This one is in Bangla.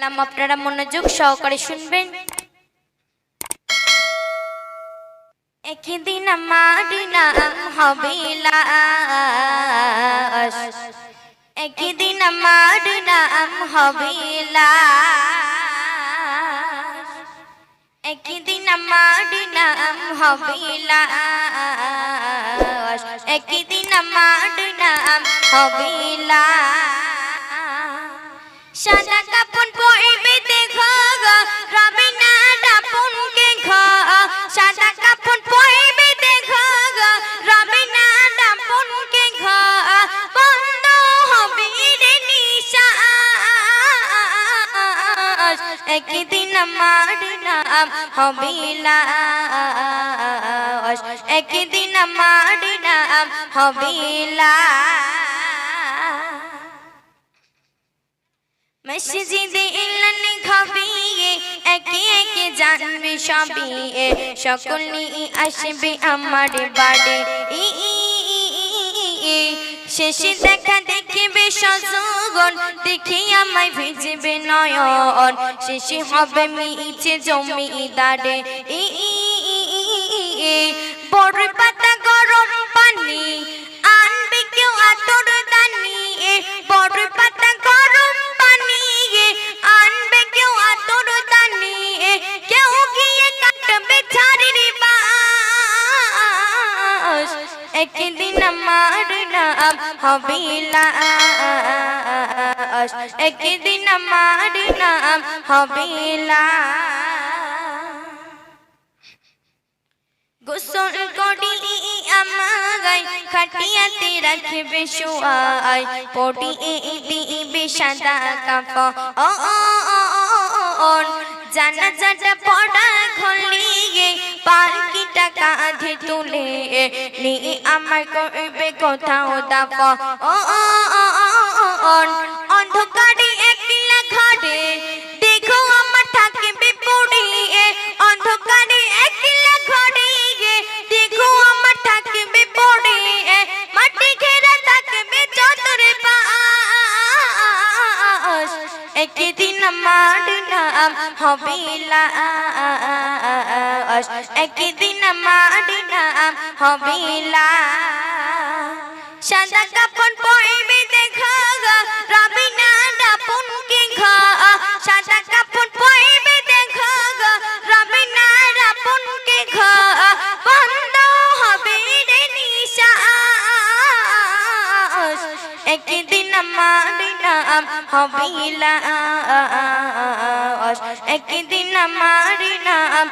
কালাম আপনারা মনোযোগ সহকারে শুনবেন। একদিন আমার নাম হবে একদিন আমার নাম হবে একদিন আমার নাম হবে একদিন আমার নাম হবে সাদা কাপড় একদিন আমার নাম হবে লাশ। একদিন আমার নাম হবে লাশ। মসজিদে ইলান খাবিয়ে একে একে জানবে সবই সকল আসবে আমার বাড়ি। শেষে দেখা দেখিবে সজগণ দেখে আমায় ভিজবে নয়ন। শেষে হবে মিছে ই। বড় পাতা গরম পানি আনবে কেউ আতর দানি। বড় পাতা গরম পানি আনবে কেউ আতর দানি। কেউ গিয়ে কাটবে ঝাড়ির বাস একদিন আমার নাম হবে লাশ একদিন আমার নাম হবে গোসল করি আমাগাই খাটিয়াতে রাখবে শোয়াই সাদা কাপ ও জানা জানা পড়া খলিয়ে তুলে আমার করবে কোথাও দাপ ও আমার নাম হবে লাশ একদিন আমার নাম হবে লাশ সাদা কাপড় পরবে একদিন আমার নাম হবে লাশ একদিন আমার নাম